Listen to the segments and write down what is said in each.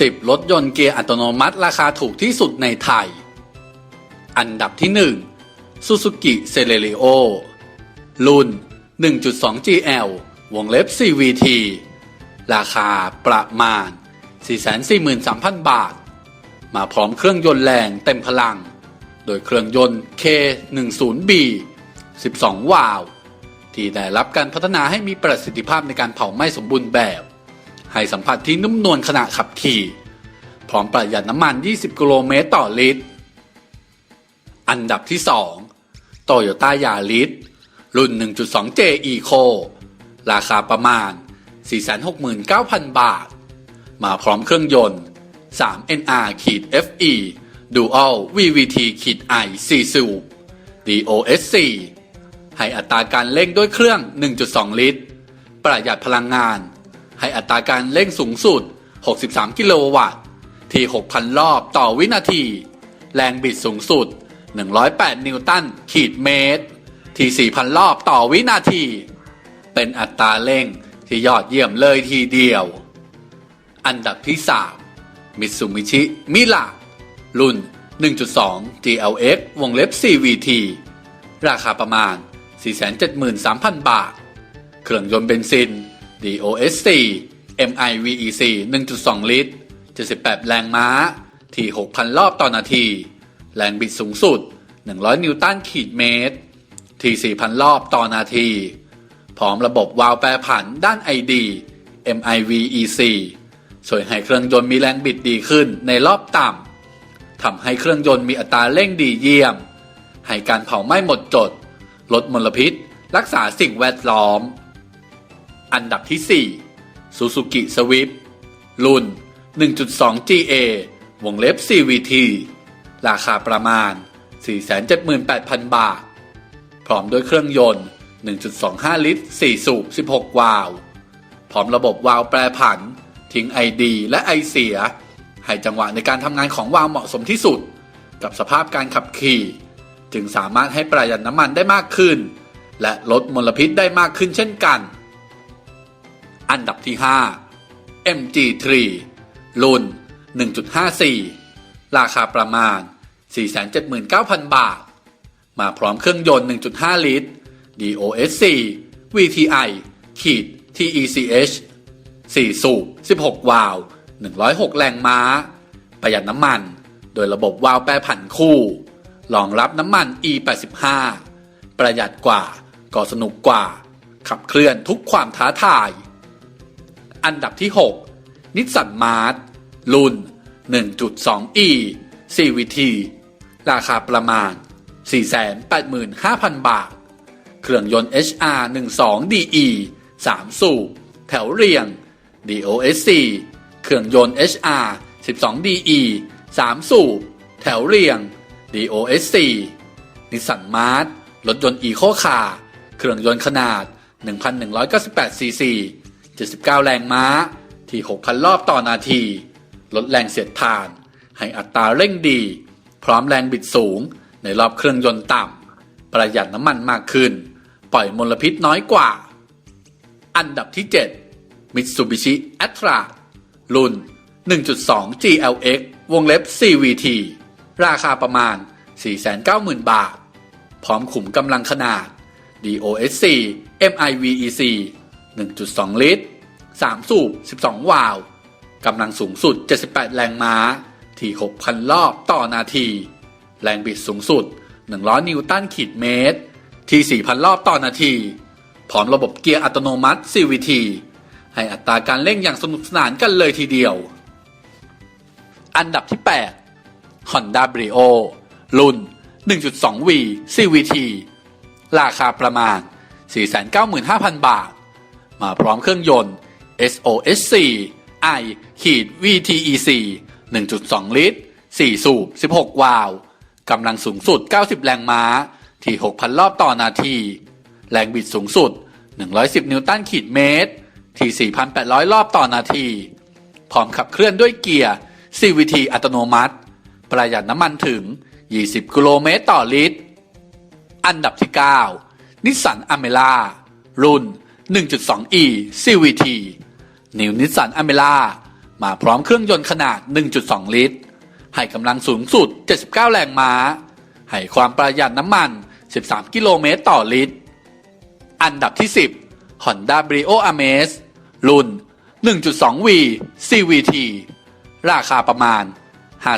10 รถยนต์เกียร์อัตโนมัติ ราคาถูกที่สุดในไทย อันดับที่1 Suzuki Celerio รุ่น 1.2 GL วงเล็บ CVT ราคาประมาณ 443,000 บาท มาพร้อมเครื่องยนต์แรงเต็มพลัง โดยเครื่องยนต์ K10B 12 วาล์วที่ได้รับการพัฒนาให้มีประสิทธิภาพในการเผาไหม้สมบูรณ์แบบ ให้สัมผัสที่นุ่มนวลขณะขับขี่ พร้อมประหยัดน้ำมัน 20 กิโลเมตรต่อลิตร อันดับที่ 2 โตโยต้ายาริสรุ่น 1.2J Eco ราคาประมาณ 469,000 บาท มาพร้อมเครื่องยนต์ 3NR ขีด FE Dual VVT ขีด I 4สูบ DOSC ให้อัตราการเร่งด้วยเครื่อง 1.2 ลิตร ประหยัดพลังงาน ให้อัตราการเร่งสูงสุด 63 กิโลวัตต์ ที่ 6,000 รอบต่อวินาที แรงบิดสูงสุด 108 นิวตันขีดเมตร ที่ 4,000 รอบต่อวินาที เป็นอัตราเร่งที่ยอดเยี่ยมเลยทีเดียว อันดับที่ 3 มิตซูมิชิ มิลารุ่น 1.2 GLX วงเล็บ CVT ราคาประมาณ 473,000 บาท เครื่องยนต์เบนซิน DOSC MIVEC 1.2 ลิตร 78 แรงม้า ที่ 6,000 รอบต่อนาที แรงบิดสูงสุด 100 นิวตันขีดเมตร ที่ 4,000 รอบต่อนาที พร้อมระบบวาล์วแปรผันด้าน ID MIVEC ช่วยให้เครื่องยนต์มีแรงบิดดีขึ้นในรอบต่ำ ทำให้เครื่องยนต์มีอัตราเร่งดีเยี่ยม ให้การเผาไหม้หมดจด ลดมลพิษ รักษาสิ่งแวดล้อม อันดับที่ 4 Suzuki Swift รุ่น 1.2 GA วงเล็บ CVT ราคาประมาณ 478,000 บาท พร้อมด้วยเครื่องยนต์ 1.25 ลิตร 4 สูบ 16 วาล์วพร้อมระบบวาล์วแปรผัน ทิ้งไอดีและไอเสีย ให้จังหวะในการทำงานของวาล์วเหมาะสมที่สุด กับสภาพการขับขี่ จึงสามารถให้ประหยัดน้ำมันได้มากขึ้น และลดมลพิษได้มากขึ้นเช่นกัน อันดับที่ 5 MG3 รุ่น 1.54 ราคาประมาณ 479,000 บาท มาพร้อมเครื่องยนต์ 1.5 ลิตร DOSC VTI ขีด TECH 4 สูบ 16 วาล์ว106 แรงม้า ประหยัดน้ำมัน โดยระบบวาล์วแปรผันคู่รองรับน้ำมัน E85 ประหยัดกว่า ก็สนุกกว่า ขับเคลื่อนทุกความท้าทาย อันดับที่ 6 นิสสันมาร์รุ่น 1.2e CVT ราคาประมาณ 485,000 บาท เครื่องยนต์ HR 12 DE 3 สูบ แถวเรียง DOSC เครื่องยนต์ HR 12 DE 3 สูบ แถวเรียง DOSC นิสสันมาร์รถยนต์อีโคคาร์เครื่องยนต์ขนาด 1,198ซีซี 79 แรงม้า ที่6,000รอบต่อนาที ลดแรงเสียดทาน ให้อัตราเร่งดี พร้อมแรงบิดสูง ในรอบเครื่องยนต์ต่ำ ประหยัดน้ำมันมากขึ้น ปล่อยมลพิษน้อยกว่า อันดับที่ 7 Mitsubishi a t r a รุ่น 1.2 GLX วงเล็บ CVT ราคาประมาณ 490,000 บาท พร้อมขุมกำลังขนาด DOSC MIVEC 1.2 ลิตร 3 สูบ 12 วาล์วกำลังสูงสุด 78 แรงม้า ที่ 6,000 รอบต่อนาที แรงบิดสูงสุด 100 นิวตันขีดเมตร ที่ 4,000 รอบต่อนาที พร้อมระบบเกียร์อัตโนมัติ CVT ให้อัตราการเร่งอย่างสนุกสนานกันเลยทีเดียว อันดับที่ 8 Honda Brio รุ่น 1.2V CVT ราคาประมาณ 495,000 บาท มาพร้อมเครื่องยนต์ SOSC I ขีด VTEC 1.2 ลิตร 4 สูบ 16 วาล์วกำลังสูงสุด 90 แรงม้า ที่ 6,000 รอบต่อนาที แรงบิดสูงสุด 110 นิวตันขีดเมตร ที่ 4,800 รอบต่อนาที พร้อมขับเคลื่อนด้วยเกียร์ CVT อัตโนมัติ ประหยัดน้ำมันถึง 20 กิโลเมตรต่อลิตร อันดับที่ 9 นิสสันอเมร่ารุ่น 1.2e CVT นิวนิสสันอเมร่ามาพร้อมเครื่องยนต์ขนาด 1.2 ลิตร ให้กำลังสูงสุด 79 แรงม้า ให้ความประหยัดน้ำมัน 13 กิโลเมตรต่อลิตร อันดับที่ 10 Honda Brio Amaze รุ่น 1.2V CVT ราคาประมาณ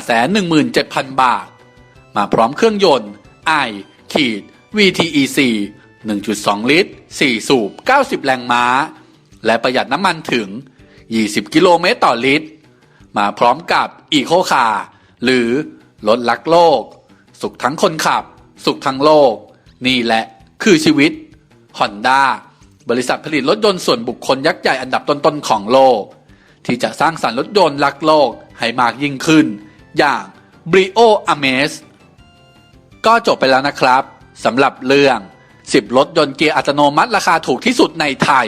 517,000 บาท มาพร้อมเครื่องยนต์ i ขีด VTEC 1.2 ลิตร 4 สูบ 90 แรงม้า และประหยัดน้ำมันถึง 20 กิโลเมตรต่อลิตร มาพร้อมกับ Eco Car หรือรถลักโลก สุขทั้งคนขับ สุขทั้งโลก นี่แหละคือชีวิต Honda บริษัทผลิตรถยนต์ส่วนบุคคลยักษ์ใหญ่อันดับต้นๆของโลก ที่จะสร้างสรรค์รถยนต์รักโลกให้มากยิ่งขึ้น อย่าง Brio Amaze ก็จบไปแล้วนะครับสำหรับเรื่อง 10 รถยนต์เกียร์อัตโนมัติราคาถูกที่สุดในไทย